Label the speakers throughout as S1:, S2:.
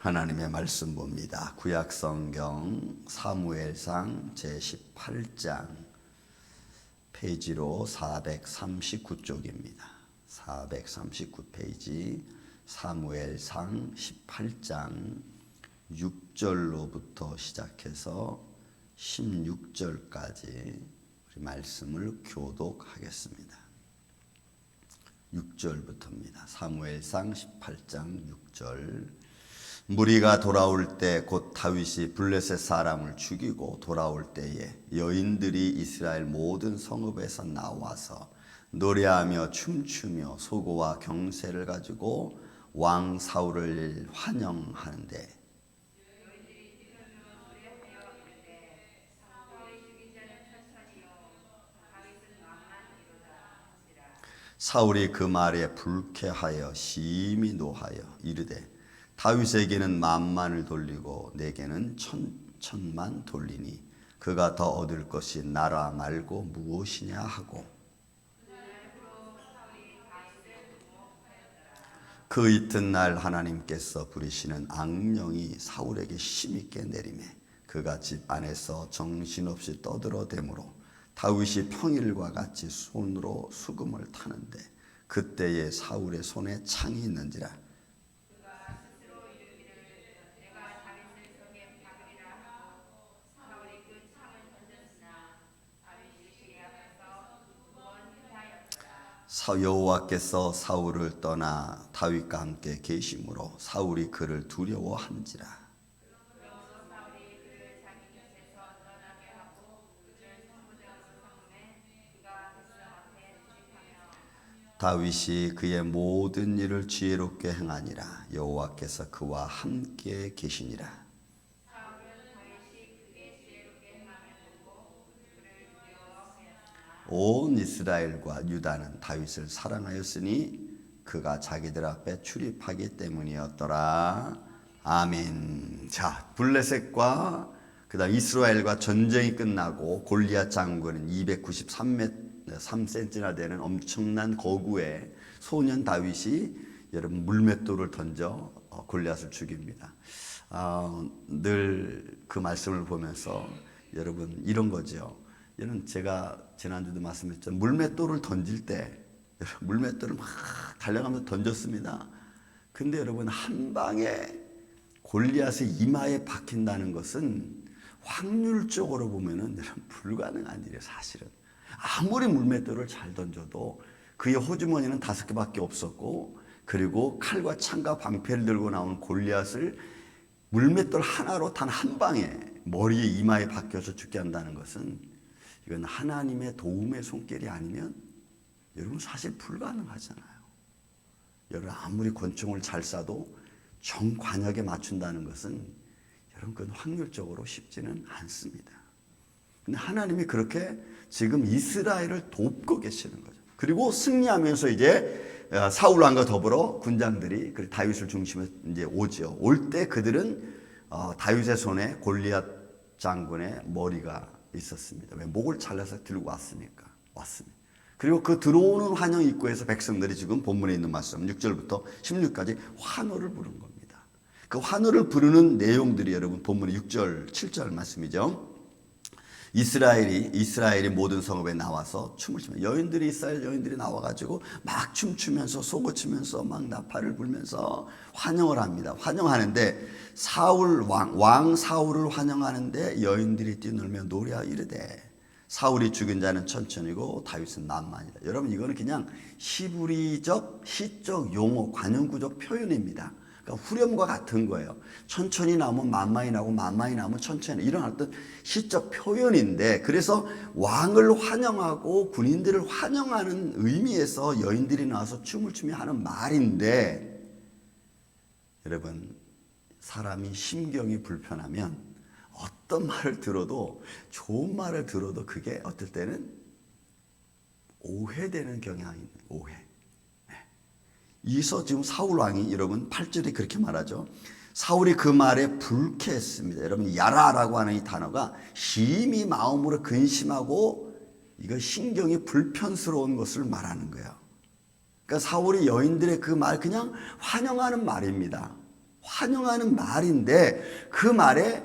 S1: 하나님의 말씀 봅니다. 구약 성경 사무엘상 제 18장 페이지로 439쪽입니다. 439페이지 사무엘상 18장 6절로부터 시작해서 16절까지 우리 말씀을 교독하겠습니다. 6절부터입니다. 사무엘상 18장 6절 무리가 돌아올 때 곧 다윗이 블레셋 사람을 죽이고 돌아올 때에 여인들이 이스라엘 모든 성읍에서 나와서 노래하며 춤추며 소고와 경세를 가지고 왕 사울을 환영하는데 사울이 그 말에 불쾌하여 심히 노하여 이르되 다윗에게는 만만을 돌리고 내게는 천천만 돌리니 그가 더 얻을 것이 나라 말고 무엇이냐 하고. 그 이튿날 하나님께서 부리시는 악령이 사울에게 힘있게 내림에 그가 집 안에서 정신없이 떠들어 대므로 다윗이 평일과 같이 손으로 수금을 타는데 그때에 사울의 손에 창이 있는지라 여호와께서 사울을 떠나 다윗과 함께 계심으로 사울이 그를 두려워한지라. 다윗이 그의 모든 일을 지혜롭게 행하니라. 여호와께서 그와 함께 계시니라 온 이스라엘과 유다는 다윗을 사랑하였으니 그가 자기들 앞에 출입하기 때문이었더라. 아멘. 자, 블레셋과 그다음 이스라엘과 전쟁이 끝나고 골리앗 장군은 293m 3cm나 되는 엄청난 거구에 소년 다윗이 여러분 물맷돌을 던져 어, 골리앗을 죽입니다. 아, 늘그 말씀을 보면서 여러분 이런 거죠. 이는 제가 지난주도 말씀했죠. 물맷돌을 던질 때 물맷돌을 막 달려가면서 던졌습니다. 근데 여러분 한 방에 골리앗의 이마에 박힌다는 것은 확률적으로 보면은 불가능한 일이에요, 사실은. 아무리 물맷돌을 잘 던져도 그의 호주머니는 다섯 개밖에 없었고 그리고 칼과 창과 방패를 들고 나온 골리앗을 물맷돌 하나로 단 한 방에 머리에 이마에 박혀서 죽게 한다는 것은 이건 하나님의 도움의 손길이 아니면 여러분 사실 불가능하잖아요. 여러분 아무리 권총을 잘 쏴도 정관역에 맞춘다는 것은 여러분 그건 확률적으로 쉽지는 않습니다. 근데 하나님이 그렇게 지금 이스라엘을 돕고 계시는 거죠. 그리고 승리하면서 이제 사울 왕과 더불어 군장들이 그 다윗을 중심으로 이제 오죠. 올때 그들은 어, 다윗의 손에 골리앗 장군의 머리가 있었습니다. 왜 목을 잘라서 들고 왔으니까 왔습니다. 그리고 그 들어오는 환영 입구에서 백성들이 지금 본문에 있는 말씀 6절부터 16까지 환호를 부른 겁니다. 그 환호를 부르는 내용들이 여러분 본문의 6절, 7절 말씀이죠. 이스라엘이 이스라엘이 모든 성읍에 나와서 춤을 추면 여인들이 이스라엘 여인들이 나와가지고 막 춤추면서 속을 치면서 막 나팔을 불면서 환영을 합니다. 환영하는데 사울 왕, 왕 사울을 환영하는데 여인들이 뛰놀며 노래하 이르되 사울이 죽인 자는 천천히고 다윗은 만만이다. 여러분 이거는 그냥 히브리적 시적 용어 관용구적 표현입니다. 그러니까 후렴과 같은 거예요. 천천히 나오면 만만히 나오고 만만히 나오면 천천히 이런 어떤 시적 표현인데 그래서 왕을 환영하고 군인들을 환영하는 의미에서 여인들이 나와서 춤을 추며 하는 말인데 여러분 사람이 심경이 불편하면 어떤 말을 들어도 좋은 말을 들어도 그게 어떨 때는 오해되는 경향이 있는 오해. 이서 지금 사울 왕이 여러분 8절에 그렇게 말하죠. 사울이 그 말에 불쾌했습니다. 여러분 야라라고 하는 이 단어가 심히 마음으로 근심하고 이거 신경이 불편스러운 것을 말하는 거예요. 그러니까 사울이 여인들의 그 말 그냥 환영하는 말입니다. 환영하는 말인데 그 말에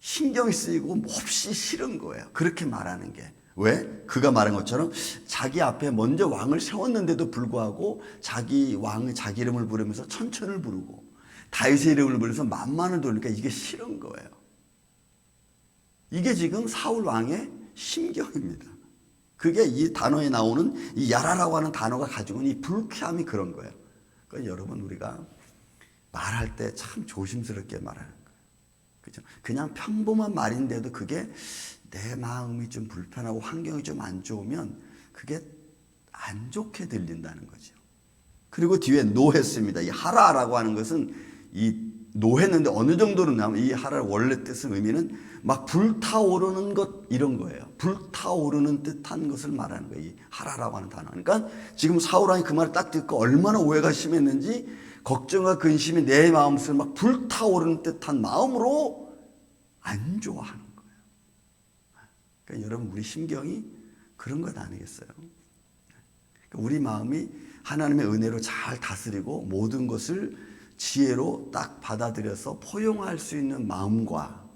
S1: 신경이 쓰이고 몹시 싫은 거예요. 그렇게 말하는 게. 왜? 그가 말한 것처럼 자기 앞에 먼저 왕을 세웠는데도 불구하고 자기 왕의 자기 이름을 부르면서 천천을 부르고 다윗의 이름을 부르면서 만만을 돌리니까 이게 싫은 거예요. 이게 지금 사울 왕의 심경입니다. 그게 이 단어에 나오는 이 야라라고 하는 단어가 가지고 있는 이 불쾌함이 그런 거예요. 그러니까 여러분 우리가 말할 때 참 조심스럽게 말하는 거예요. 그죠? 그냥 평범한 말인데도 그게 내 마음이 좀 불편하고 환경이 좀 안 좋으면 그게 안 좋게 들린다는 거죠. 그리고 뒤에 노했습니다. 이 하라라고 하는 것은 이 노했는데 어느 정도로 나면 이 하라 원래 뜻은 의미는 막 불타오르는 것 이런 거예요. 불타오르는 듯한 것을 말하는 거예요. 이 하라라고 하는 단어. 그러니까 지금 사울왕이 그 말을 딱 듣고 얼마나 오해가 심했는지 걱정과 근심이 내 마음속에 막 불타오르는 듯한 마음으로 안 좋아하는. 그러니까 여러분 우리 심경이 그런 것 아니겠어요? 그러니까 우리 마음이 하나님의 은혜로 잘 다스리고 모든 것을 지혜로 딱 받아들여서 포용할 수 있는 마음과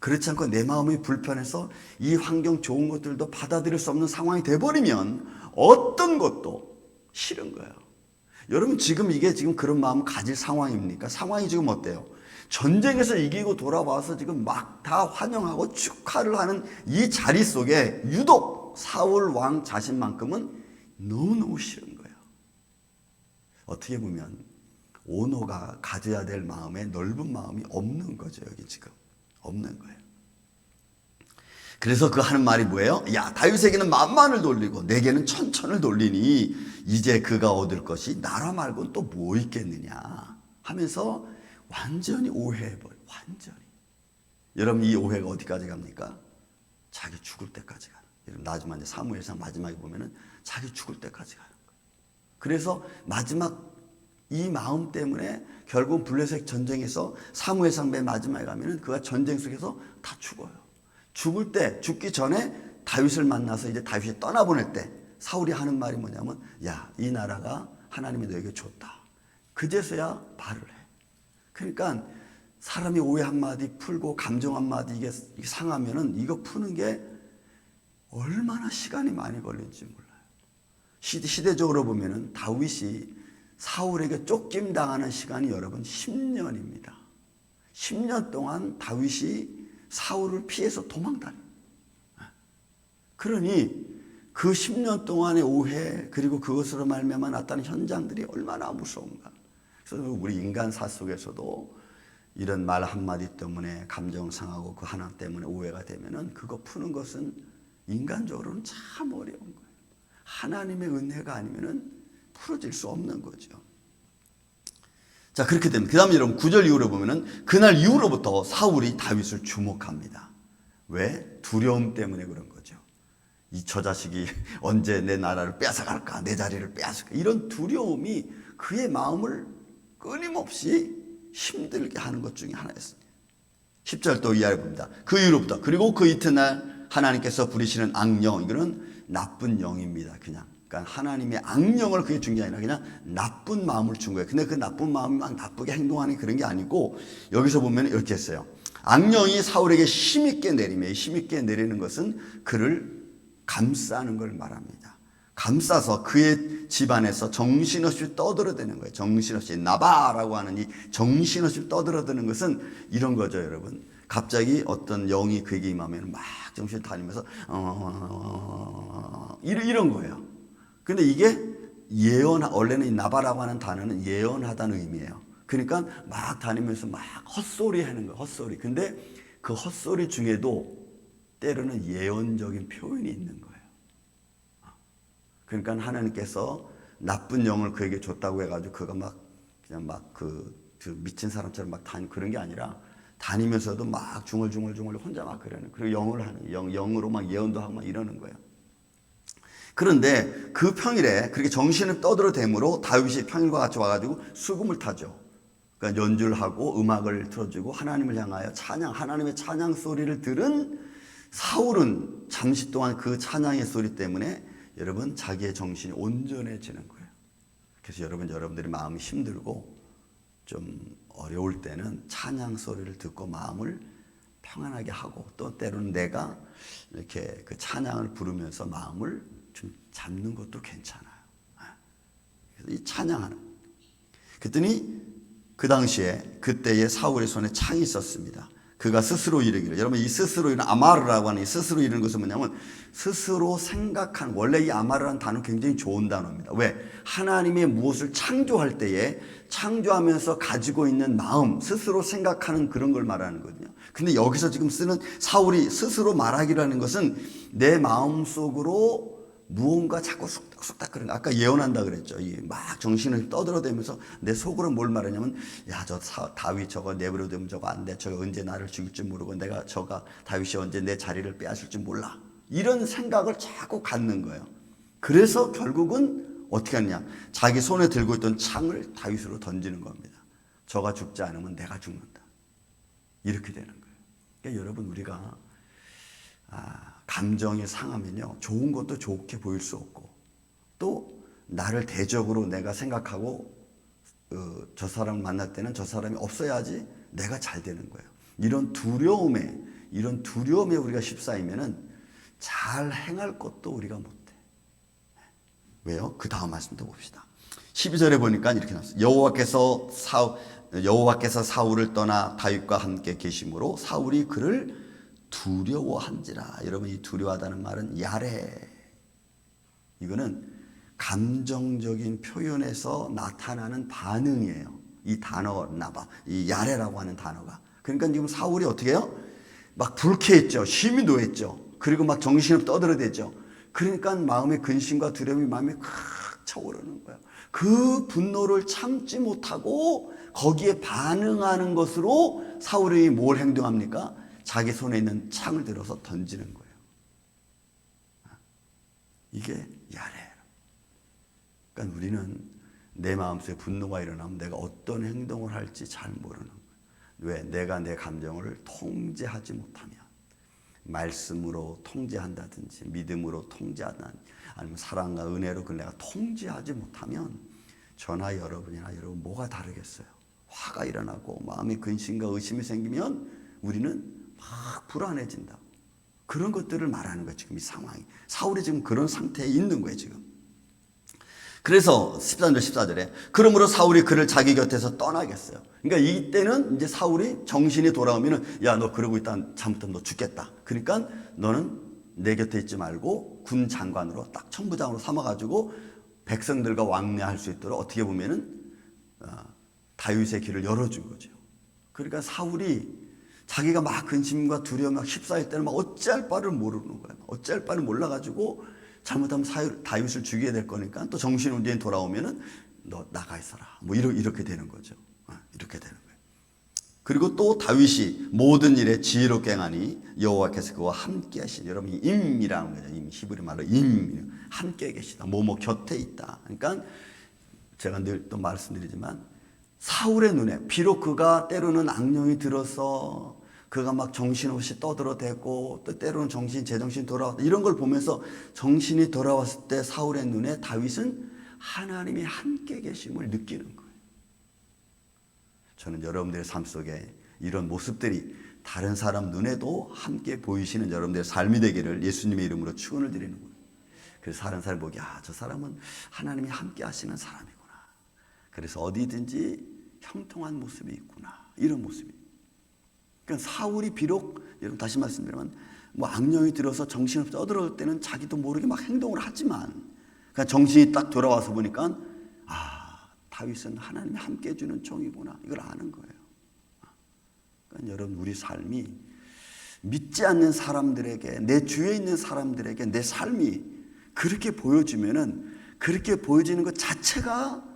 S1: 그렇지 않고 내 마음이 불편해서 이 환경 좋은 것들도 받아들일 수 없는 상황이 돼버리면 어떤 것도 싫은 거예요. 여러분 지금 이게 지금 그런 마음 가질 상황입니까? 상황이 지금 어때요? 전쟁에서 이기고 돌아와서 지금 막 다 환영하고 축하를 하는 이 자리 속에 유독 사울 왕 자신만큼은 너무너무 싫은 거예요. 어떻게 보면 오노가 가져야 될 마음에 넓은 마음이 없는 거죠, 여기 지금. 없는 거예요. 그래서 그 하는 말이 뭐예요? 야, 다윗에게는 만만을 돌리고 내게는 천천을 돌리니 이제 그가 얻을 것이 나라 말고는 또 뭐 있겠느냐 하면서 완전히 오해해버려. 완전히. 여러분 이 오해가 어디까지 갑니까? 자기 죽을 때까지 가는. 여러분 나중에 이제 사무엘상 마지막에 보면은 자기 죽을 때까지 가는 거예요. 그래서 마지막 이 마음 때문에 결국 블레셋 전쟁에서 사무엘상 맨 마지막에 가면은 그가 전쟁 속에서 다 죽어요. 죽을 때 죽기 전에 다윗을 만나서 이제 다윗이 떠나보낼 때 사울이 하는 말이 뭐냐면 야 이 나라가 하나님이 너에게 줬다. 그제서야 말을 해. 그러니까 사람이 오해 한마디 풀고 감정 한마디 이게 상하면은 이거 푸는 게 얼마나 시간이 많이 걸릴지 몰라요. 시대, 시대 적으로 보면은 다윗이 사울에게 쫓김 당하는 시간이 여러분 10년입니다. 10년 동안 다윗이 사울을 피해서 도망다녀. 그러니 그 10년 동안의 오해 그리고 그것으로 말미암아 나타난 현장들이 얼마나 무서운가. 우리 인간 사 속에서도 이런 말 한마디 때문에 감정 상하고 그 하나 때문에 오해가 되면은 그거 푸는 것은 인간적으로는 참 어려운 거예요. 하나님의 은혜가 아니면은 풀어질 수 없는 거죠. 자, 그렇게 됩니다. 그 다음에 여러분, 9절 이후로 보면은 그날 이후로부터 사울이 다윗을 주목합니다. 왜? 두려움 때문에 그런 거죠. 이저 자식이 언제 내 나라를 뺏어갈까, 내 자리를 뺏어갈까, 이런 두려움이 그의 마음을 끊임없이 힘들게 하는 것 중에 하나였습니다. 10절 또 이하를 봅니다. 그 이후로부터, 그리고 그 이튿날 하나님께서 부리시는 악령, 이거는 나쁜 영입니다. 그냥. 그러니까 하나님의 악령을 그게 준 게 아니라 그냥 나쁜 마음을 준 거예요. 근데 그 나쁜 마음이 막 나쁘게 행동하는 그런 게 아니고 여기서 보면 이렇게 했어요. 악령이 사울에게 힘있게 내리며 힘있게 내리는 것은 그를 감싸는 걸 말합니다. 감싸서 그의 집안에서 정신없이 떠들어대는 거예요. 정신없이 나바라고 하는 이 정신없이 떠들어대는 것은 이런 거죠, 여러분. 갑자기 어떤 영이 그에게 임하면 막 정신 다니면서 어 이런 이런 거예요. 근데 이게 예언 원래는 이 나바라고 하는 단어는 예언하다는 의미예요. 그러니까 막 다니면서 막 헛소리 하는 거예요. 헛소리. 근데 그 헛소리 중에도 때로는 예언적인 표현이 있는 거예요. 그러니까 하나님께서 나쁜 영을 그에게 줬다고 해가지고 그가 막 그냥 막그 그 미친 사람처럼 막 다니 그런 게 아니라 다니면서도 막 중얼중얼중얼 혼자 막 그러는 그리고 영을 하는 영 영으로 막 예언도 하고 막 이러는 거예요. 그런데 그 평일에 그렇게 정신을 떠들어 대므로 다윗이 평일과 같이 와가지고 수금을 타죠. 그러니까 연주를 하고 음악을 틀어주고 하나님을 향하여 찬양, 하나님의 찬양 소리를 들은 사울은 잠시 동안 그 찬양의 소리 때문에 여러분 자기의 정신이 온전해지는 거예요. 그래서 여러분 여러분들이 마음이 힘들고 좀 어려울 때는 찬양 소리를 듣고 마음을 평안하게 하고 또 때로는 내가 이렇게 그 찬양을 부르면서 마음을 좀 잡는 것도 괜찮아요. 그래서 이 찬양하는. 그랬더니 그 당시에 그때의 사울의 손에 창이 있었습니다. 그가 스스로 이르기를 여러분 이 스스로 이르는 아마르라고 하는 이 스스로 이르는 것은 뭐냐면 스스로 생각한 원래 이 아마르라는 단어 굉장히 좋은 단어입니다. 왜 하나님의 무엇을 창조할 때에 창조하면서 가지고 있는 마음 스스로 생각하는 그런 걸 말하는 거거든요. 근데 여기서 지금 쓰는 사울이 스스로 말하기라는 것은 내 마음 속으로 무언가 자꾸 쑥닥쑥닥 그런 거. 아까 예언한다 그랬죠. 이막 정신을 떠들어대면서 내 속으로 뭘 말하냐면 야 저 다윗 저거 내버려 두면 저거 안 돼. 저거 언제 나를 죽일 줄 모르고 내가 저가 다윗이 언제 내 자리를 빼앗을 줄 몰라. 이런 생각을 자꾸 갖는 거예요. 그래서 결국은 어떻게 하느냐. 자기 손에 들고 있던 창을 다윗으로 던지는 겁니다. 저가 죽지 않으면 내가 죽는다. 이렇게 되는 거예요. 그러니까 여러분 우리가 아, 감정이 상하면요. 좋은 것도 좋게 보일 수 없고 또 나를 대적으로 내가 생각하고 어, 저 사람을 만날 때는 저 사람이 없어야지 내가 잘 되는 거예요. 이런 두려움에 이런 두려움에 우리가 휩싸이면은 잘 행할 것도 우리가 못해. 왜요? 그 다음 말씀도 봅시다. 12절에 보니까 이렇게 나왔어요. 여호와께서 사 여호와께서 사울을 떠나 다윗과 함께 계심으로 사울이 그를 두려워한지라. 여러분 이 두려워하다는 말은 야래. 이거는 감정적인 표현에서 나타나는 반응이에요. 이 단어 나봐. 이 야래라고 하는 단어가. 그러니까 지금 사울이 어떻게 해요? 막 불쾌했죠. 힘이 노했죠. 그리고 막 정신을 떠들어대죠. 그러니까 마음의 근심과 두려움이 마음에 칵 차오르는 거예요. 그 분노를 참지 못하고 거기에 반응하는 것으로 사울이 뭘 행동합니까? 자기 손에 있는 창을 들어서 던지는 거예요. 이게 야래. 그러니까 우리는 내 마음속에 분노가 일어나면 내가 어떤 행동을 할지 잘 모르는 거예요. 왜? 내가 내 감정을 통제하지 못하면 말씀으로 통제한다든지 믿음으로 통제하다 아니면 사랑과 은혜로 그걸 내가 통제하지 못하면 저나 여러분이나 여러분 뭐가 다르겠어요? 화가 일어나고 마음의 근심과 의심이 생기면 우리는 막 불안해진다. 그런 것들을 말하는 거예요, 지금 이 상황이. 사울이 지금 그런 상태에 있는 거예요, 지금. 그래서 13절, 14절에 그러므로 사울이 그를 자기 곁에서 떠나겠어요. 그러니까 이때는 이제 사울이 정신이 돌아오면은 야, 너 그러고 있다 잘못하면 너 죽겠다. 그러니까 너는 내 곁에 있지 말고 군 장관으로 딱 천부장으로 삼아가지고 백성들과 왕래할 수 있도록 어떻게 보면은 어, 다윗의 길을 열어준 거죠. 그러니까 사울이 자기가 막 근심과 두려움 막 휩싸일 때는 막 어찌할 바를 모르는 거예요. 어찌할 바를 몰라가지고 잘못하면 다윗을 죽이게 될 거니까 또 정신 운전이 돌아오면은 너 나가 있어라. 뭐 이렇게, 이렇게 되는 거죠. 어, 이렇게 되는 거예요. 그리고 또 다윗이 모든 일에 지혜롭게 행하니 여호와께서 그와 함께 하시니 여러분 임이라는 거죠. 임 히브리 말로 임 함께 계시다. 뭐뭐 곁에 있다. 그러니까 제가 늘 또 말씀드리지만 사울의 눈에 비록 그가 때로는 악령이 들어서 그가 막 정신없이 떠들어대고 또 때로는 정신 제정신 돌아왔다 이런 걸 보면서 정신이 돌아왔을 때 사울의 눈에 다윗은 하나님이 함께 계심을 느끼는 거예요. 저는 여러분들의 삶 속에 이런 모습들이 다른 사람 눈에도 함께 보이시는 여러분들의 삶이 되기를 예수님의 이름으로 축원을 드리는 거예요. 그래서 다른 사람 보기 아, 저 사람은 하나님이 함께 하시는 사람이구나. 그래서 어디든지 형통한 모습이 있구나. 이런 모습이. 그러니까 사울이 비록 여러분 다시 말씀드리면 뭐 악령이 들어서 정신없이 떠들어올 때는 자기도 모르게 막 행동을 하지만 그러니까 정신이 딱 돌아와서 보니까 아 다윗은 하나님이 함께 해주는 종이구나 이걸 아는 거예요. 그러니까 여러분 우리 삶이 믿지 않는 사람들에게 내 주위에 있는 사람들에게 내 삶이 그렇게 보여지면은 그렇게 보여지는 것 자체가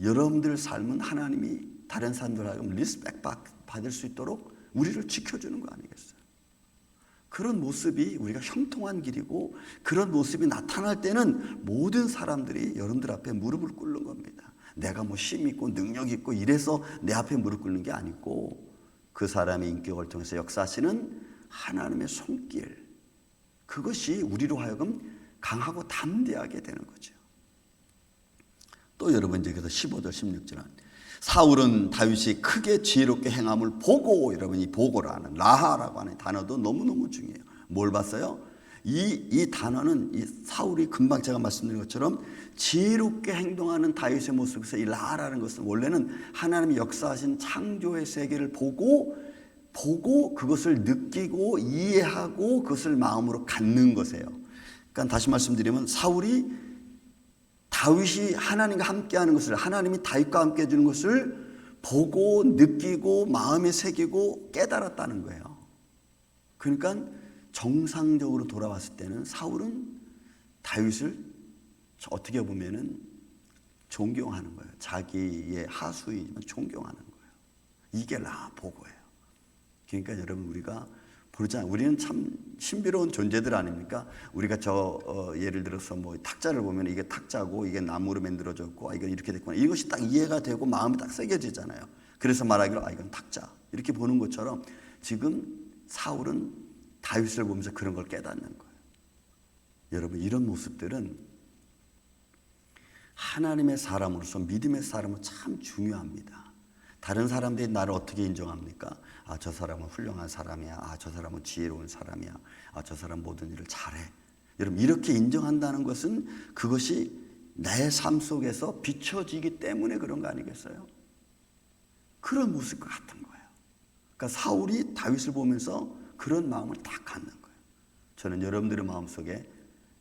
S1: 여러분들 삶은 하나님이 다른 사람들하고 리스펙 받을 수 있도록 우리를 지켜주는 거 아니겠어요? 그런 모습이 우리가 형통한 길이고 그런 모습이 나타날 때는 모든 사람들이 여러분들 앞에 무릎을 꿇는 겁니다. 내가 뭐 힘 있고 능력 있고 이래서 내 앞에 무릎 꿇는 게 아니고 그 사람의 인격을 통해서 역사하시는 하나님의 손길 그것이 우리로 하여금 강하고 담대하게 되는 거죠. 또 여러분 이제 그래서 15절 16절은 사울은 다윗이 크게 지혜롭게 행함을 보고 여러분 이 보고라는 라하라고 하는 단어도 너무너무 중요해요. 뭘 봤어요? 이, 이 단어는 이 사울이 금방 제가 말씀드린 것처럼 지혜롭게 행동하는 다윗의 모습에서 이 라하라는 것은 원래는 하나님이 역사하신 창조의 세계를 보고 보고 그것을 느끼고 이해하고 그것을 마음으로 갖는 것이에요. 그러니까 다시 말씀드리면 사울이 다윗이 하나님과 함께하는 것을 하나님이 다윗과 함께 해주는 것을 보고 느끼고 마음에 새기고 깨달았다는 거예요. 그러니까 정상적으로 돌아왔을 때는 사울은 다윗을 어떻게 보면은 존경하는 거예요. 자기의 하수이지만 존경하는 거예요. 이게 라 보고예요. 그러니까 여러분 우리가 보자 우리는 참 신비로운 존재들 아닙니까? 우리가 저 어, 예를 들어서 뭐 탁자를 보면 이게 탁자고 이게 나무로 만들어졌고 아, 이건 이렇게 됐구나 이것이 딱 이해가 되고 마음이 딱 새겨지잖아요. 그래서 말하기로 아 이건 탁자 이렇게 보는 것처럼 지금 사울은 다윗을 보면서 그런 걸 깨닫는 거예요. 여러분 이런 모습들은 하나님의 사람으로서 믿음의 사람은 참 중요합니다. 다른 사람들이 나를 어떻게 인정합니까? 아, 저 사람은 훌륭한 사람이야. 아, 저 사람은 지혜로운 사람이야. 아, 저 사람 모든 일을 잘해. 여러분, 이렇게 인정한다는 것은 그것이 내 삶 속에서 비춰지기 때문에 그런 거 아니겠어요? 그런 모습과 같은 거예요. 그러니까 사울이 다윗을 보면서 그런 마음을 딱 갖는 거예요. 저는 여러분들의 마음 속에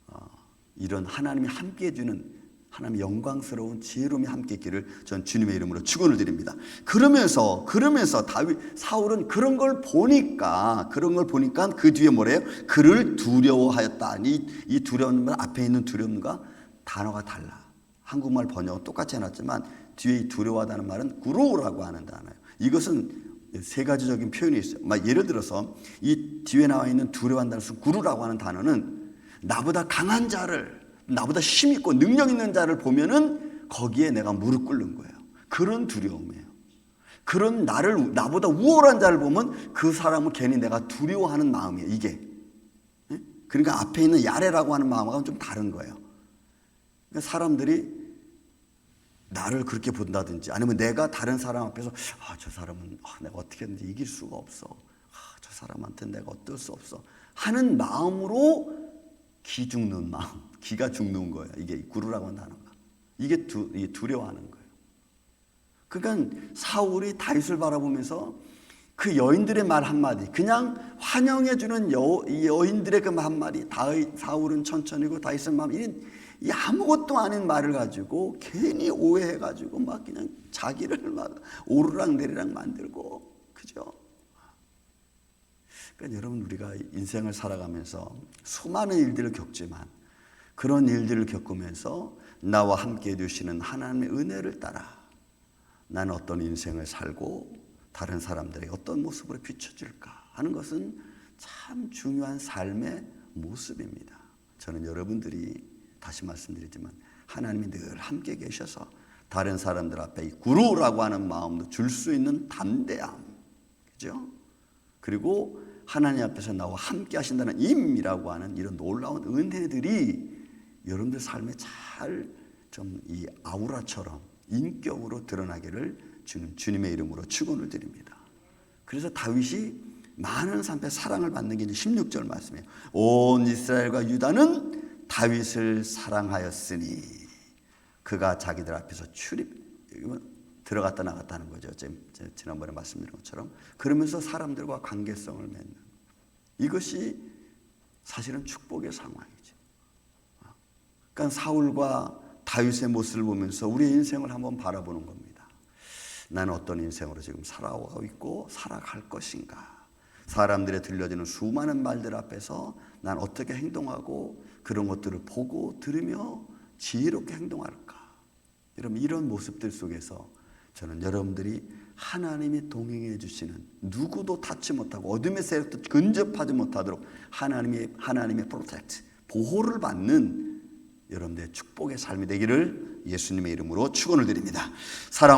S1: 어, 이런 하나님이 함께 해주는 하나님 영광스러운 지혜로움이 함께 있기를 전 주님의 이름으로 축원을 드립니다. 그러면서 그러면서 다윗 사울은 그런 걸 보니까 그런 걸 보니까 그 뒤에 뭐래요? 그를 두려워하였다. 이, 이 두려움은 앞에 있는 두려움과 단어가 달라. 한국말 번역은 똑같이 해놨지만 뒤에 이 두려워하다는 말은 구로우라고 하는 단어예요. 이것은 세 가지적인 표현이 있어요. 막 예를 들어서 이 뒤에 나와 있는 두려워한다는 구루라고 하는 단어는 나보다 강한 자를 나보다 힘 있고 능력 있는 자를 보면은 거기에 내가 무릎 꿇는 거예요. 그런 두려움이에요. 그런 나를 나보다 우월한 자를 보면 그 사람을 괜히 내가 두려워하는 마음이에요. 이게. 예? 그러니까 앞에 있는 야레라고 하는 마음과는 좀 다른 거예요. 그러니까 사람들이 나를 그렇게 본다든지 아니면 내가 다른 사람 앞에서 아, 저 사람은 아, 내가 어떻게든지 이길 수가 없어. 아, 저 사람한테 내가 어떨 수 없어. 하는 마음으로 기 죽는 마음, 기가 죽는 거예요. 이게 구루라고 하는 단어가. 이게 두, 두려워하는 거예요. 그러니까 사울이 다윗을 바라보면서 그 여인들의 말 한마디, 그냥 환영해주는 여, 여인들의 그 한마디, 다윗, 사울은 천천히고 다윗은 마음, 이, 이 아무것도 아닌 말을 가지고 괜히 오해해가지고 막 그냥 자기를 막 오르락 내리락 만들고, 그죠? 그러니까 여러분 우리가 인생을 살아가면서 수많은 일들을 겪지만 그런 일들을 겪으면서 나와 함께 해주시는 하나님의 은혜를 따라 나는 어떤 인생을 살고 다른 사람들에게 어떤 모습으로 비춰질까 하는 것은 참 중요한 삶의 모습입니다. 저는 여러분들이 다시 말씀드리지만 하나님이 늘 함께 계셔서 다른 사람들 앞에 이 구루라고 하는 마음도 줄 수 있는 담대함, 그죠? 그리고 하나님 앞에서 나와 함께 하신다는 임이라고 하는 이런 놀라운 은혜들이 여러분들 삶에 잘 좀 이 아우라처럼 인격으로 드러나기를 주는 주님의 이름으로 축원을 드립니다. 그래서 다윗이 많은 사람의 사랑을 받는 게 이제 16절 말씀이에요. 온 이스라엘과 유다는 다윗을 사랑하였으니 그가 자기들 앞에서 출입 들어갔다 나갔다 하는 거죠. 지난번에 말씀드린 것처럼 그러면서 사람들과 관계성을 맺는 이것이 사실은 축복의 상황이죠. 그러니까 사울과 다윗의 모습을 보면서 우리의 인생을 한번 바라보는 겁니다. 나는 어떤 인생으로 지금 살아가고 있고 살아갈 것인가? 사람들의 들려지는 수많은 말들 앞에서 난 어떻게 행동하고 그런 것들을 보고 들으며 지혜롭게 행동할까? 여러분 이런 모습들 속에서 저는 여러분들이 하나님이 동행해 주시는 누구도 닿지 못하고 어둠의 세력도 근접하지 못하도록 하나님의 하나님의 프로텍트 보호를 받는 여러분들의 축복의 삶이 되기를 예수님의 이름으로 축원을 드립니다. 사랑